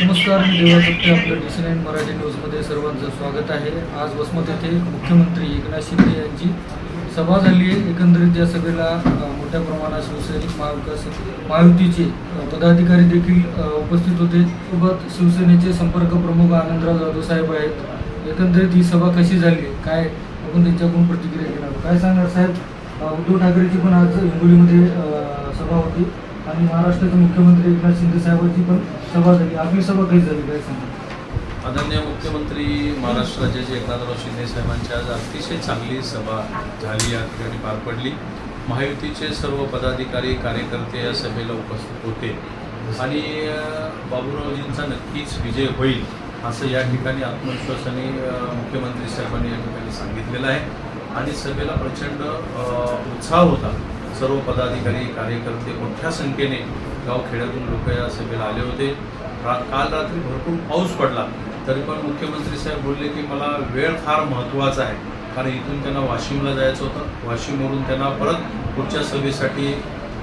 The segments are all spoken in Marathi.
नमस्कार मी देवा सत्ते आपलं डी सी नाईन मराठी न्यूजमध्ये सर्वांचं स्वागत आहे. आज वसमत येथे मुख्यमंत्री एकनाथ शिंदे यांची सभा झाली आहे. एकंदरीत या सभेला मोठ्या प्रमाणात शिवसैनिक महाविकास महायुतीचे पदाधिकारी देखील उपस्थित होते. सोबत शिवसेनेचे संपर्क प्रमुख आनंदराव जाधव साहेब आहेत. एकंदरीत ही सभा कशी झाली काय आपण त्यांच्याकडून प्रतिक्रिया घेणार काय सांगणार साहेब? उद्धव ठाकरेची पण आज हिंगोलीमध्ये सभा होती. आणि महाराष्ट्राचे मुख्यमंत्री एकनाथ शिंदे साहेबांची पण सभा झाली. आपली सभा कधी झाली काय सांगा? आदरणीय मुख्यमंत्री महाराष्ट्राचे जे एकनाथराव शिंदे साहेबांची आज अतिशय चांगली सभा झाली या ठिकाणी पार पडली. महायुतीचे सर्व पदाधिकारी कार्यकर्ते या सभेला उपस्थित होते. आणि बाबूरावजींचा नक्कीच विजय होईल असं या ठिकाणी आत्मविश्वासाने मुख्यमंत्री साहेबांनी या ठिकाणी सांगितलेलं आहे. आणि सभेला प्रचंड उत्साह होता. सर्व पदाधिकारी कार्यकर्ते मोठ्या संख्येने गावखेड्यातून लोक या सभेला आले होते. रा काल रात्री भरपूर पाऊस पडला. तरी पण मुख्यमंत्री साहेब बोलले की मला वेळ फार महत्त्वाचा आहे. कारण इथून त्यांना वाशिमला जायचं होतं. वाशिमवरून त्यांना परत पुढच्या सभेसाठी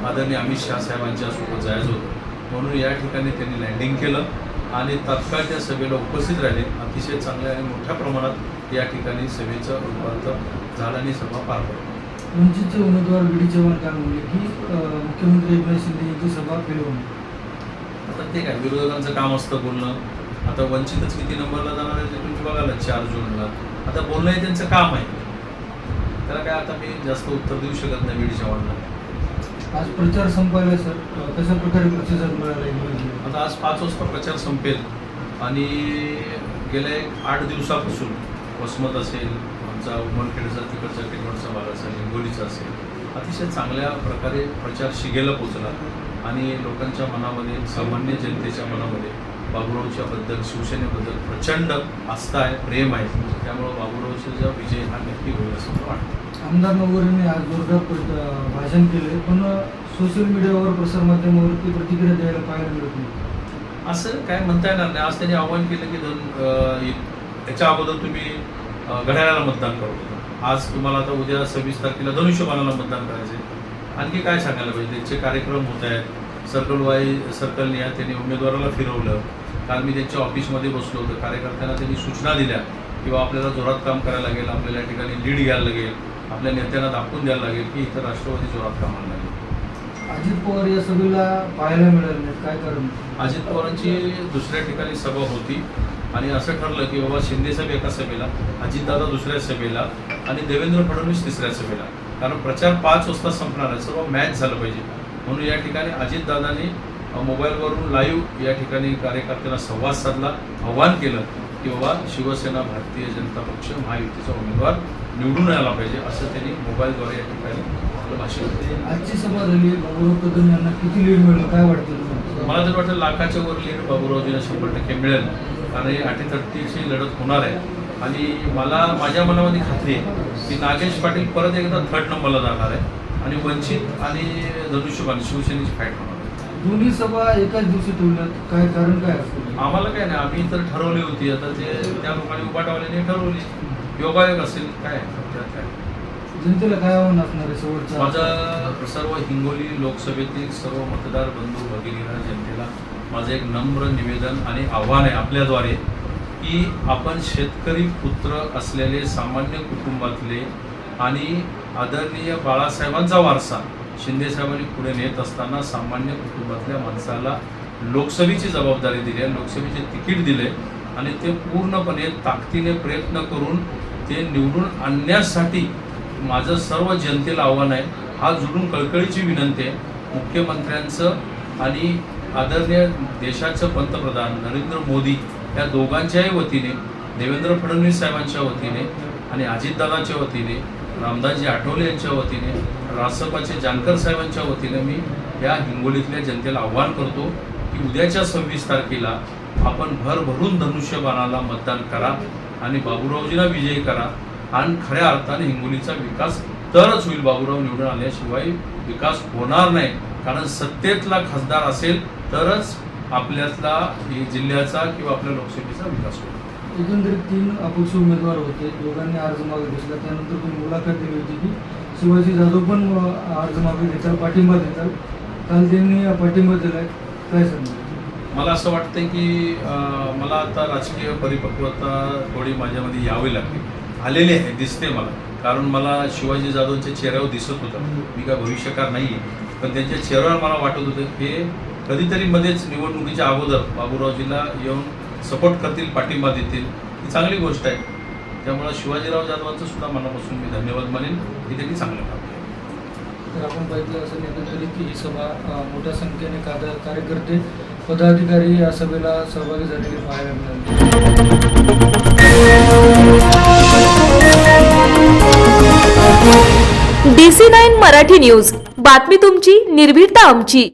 आदरणीय अमित शहा साहेबांच्या सोबत जायचं होतं. म्हणून या ठिकाणी त्यांनी लँडिंग केलं आणि तात्काळ त्या सभेला उपस्थित राहिले. अतिशय चांगल्या आणि मोठ्या प्रमाणात या ठिकाणी सभेचं रूपांतर झालं आणि सभा पार पडली. वंचितचे उमेदवार बी डी चव्हाण म्हणले की मुख्यमंत्री एकनाथ शिंदे यांची सभा होणार आता ते काय विरोधकांचं काम असतं बोलणं आता वंचितच किती नंबरला जाणार आहे तुम्ही बघायला चार जूनला आता बोलणं हे त्यांचं काम आहे त्याला काय आता मी जास्त उत्तर देऊ शकत नाही बीड चव्हाणला आज प्रचार संपायला सर कशा प्रकारे प्रतिसाद मिळाला? आता आज पाच वाजता प्रचार संपेल आणि गेल्या एक आठ दिवसापासून वसमत असेल आमचा उमरखेडचा तिकडचा टिकवडचा भाग असेल हिंगोलीचा असेल अतिशय चांगल्या प्रकारे प्रचार शिगेला पोचला आणि लोकांच्या मनामध्ये सामान्य जनतेच्या मनामध्ये बाबुरावच्या बद्दल शिवसेनेबद्दल प्रचंड आस्था आहे प्रेम आहे. त्यामुळं बाबुरावचा विजय हा नक्की होईल असं मला वाटतं. आमदार नवरेने आज जोरदार भाषण केले पण सोशल मीडियावर प्रसारमाध्यमावरती प्रतिक्रिया द्यायला पाहायला मिळत नाही. असं काय म्हणता येणार नाही. आज त्यांनी आवाहन केलं की दोन याच्या अगोदर तुम्ही घड्याळाला मतदान करत आज तुम्हाला आता उद्या सव्वीस तारखेला धनुष्यबाणाला मतदान करायचं आहे आणखी काय सांगायला पाहिजे? त्यांचे कार्यक्रम होत आहेत. सर्कल वाई सर्कलने या त्यांनी उमेदवाराला फिरवलं. काल मी त्यांच्या ऑफिसमध्ये बसलो होतो. कार्यकर्त्यांना त्यांनी सूचना दिल्या किंवा आपल्याला जोरात काम करायला लागेल. आपल्याला या ठिकाणी लीड घ्यायला लागेल. आपल्या नेत्यांना दाखवून द्यायला लागेल की इथं राष्ट्रवादी जोरात कामाला लागेल पवार या सभेला पाहायला मिळाले नाही काय कारण? अजित पवारांची दुसऱ्या ठिकाणी सभा होती आणि असं ठरलं की बाबा शिंदे साहेब एका सभेला अजितदादा दुसऱ्या सभेला आणि देवेंद्र फडणवीस तिसऱ्या सभेला. कारण प्रचार पाच वाजता संपणार आहे सर्व मॅच झालं पाहिजे. म्हणून या ठिकाणी अजितदादांनी मोबाईलवरून लाईव्ह या ठिकाणी कार्यकर्त्यांना संवाद साधला आव्हान केलं की बाबा शिवसेना भारतीय जनता पक्ष महायुतीचा उमेदवार निवडून आला पाहिजे असं त्यांनी मोबाईलद्वारे या ठिकाणी आपलं भाषण केलं आजची सभा झाली. बाबुराव कदम यांना किती लीड मिळेल? काय वाटतं मला तर वाटतं लाखाच्या वर लीड बाबूरावजीला शंभर टक्के मिळेल. कारण ही अटीतटीची लढत होणार आहे. आणि मला माझ्या मनामध्ये खात्री आहे की नागेश पाटील परत एकदा थर्ड नंबरला जाणार आहे. आणि वंचित आणि धनुष्यबाण शिवसेनेची फाईट होणार दोन्ही सभा एकाच दिवशी ठेवल्यात. काय कारण काय असेल आम्हाला काय नाही. आम्ही तर ठरवली होती. आता ते त्या लोकांनी उभाटावाल्याने ठरवली. योगायोग असेल काय काय? जनतेला काय आव्हान असणार आहे शेवटचं? माझं सर्व हिंगोली लोकसभेतील सर्व मतदार बंधू भगिनीला जनतेला माझं एक नम्र निवेदन आणि आव्हान आहे आपल्याद्वारे की आपण शेतकरी पुत्र असलेले सामान्य कुटुंबातले आणि आदरणीय बाळासाहेबांचा वारसा शिंदेसाहेबांनी पुढे नेत असताना सामान्य कुटुंबातल्या माणसाला लोकसभेची जबाबदारी दिली आहे लोकसभेचे तिकीट दिले आणि ते पूर्णपणे ताकदीने प्रयत्न करून ते निवडून आणण्यासाठी माझं सर्व जनतेला आव्हान आहे. हा जुळून कळकळीची विनंती आहे. मुख्यमंत्र्यांचं आणि आदरणीय देशाचं पंतप्रधान नरेंद्र मोदी या दोघांच्याही वतीने देवेंद्र फडणवीस साहेबांच्या वतीने आणि अजितदादाच्या वतीने रामदासजी आठवले यांच्या वतीने रासपाचे जानकर साहेबांच्या वतीने मी या हिंगोलीतल्या जनतेला आव्हान करतो की उद्याच्या सव्वीस तारखेला आपण भरभरून धनुष्यबाणाला मतदान करा आणि बाबूरावजीला विजयी करा. आणि खऱ्या अर्थाने हिंगोलीचा विकास तरच होईल बाबूराव निवडून आल्याशिवाय विकास होणार नाही. कारण सत्तेतला खासदार असेल तरच आपल्यातला जिल्ह्याचा किंवा आपल्या लोकसभेचा विकास होईल. एकंदरीत तीन अपक्ष उमेदवार होते. दोघांनी अर्ज मागे घेतला. त्यानंतर तुम्ही मुलाखत दिली होती की शिवाजी जाधव पण अर्ज मागे घेतात पाठिंबा देतात. काल त्यांनी पाठिंबा दिलाय. काय सांगणार? मला असं वाटतं की मला आता राजकीय परिपक्वता थोडी माझ्यामध्ये यावी लागते. आलेली आहे दिसते मला. कारण मला शिवाजी जाधवच्या चेहऱ्यावर दिसत होतं. मी काय भविष्यकार नाही पण त्यांच्या चेहऱ्यावर मला वाटत होतं हे कधीतरी मध्येच निवडणुकीच्या अगोदर बाबूरावजीला येऊन सपोर्ट करतील पाठिंबा देतील. ही चांगली गोष्ट आहे. त्यामुळं शिवाजीराव जाधवांचं सुद्धा मनापासून मी धन्यवाद मानेन. की त्यांनी चांगलं काम केलं. तर आपण बघितलं असं एकंदरीत की ही सभा मोठ्या संख्येने कार्यकर्ते पदाधिकारी या सभेला सहभागी झालेले पाहायला मिळाले. D C nine Marathi news. बातमी तुमची निर्भीडता आमची.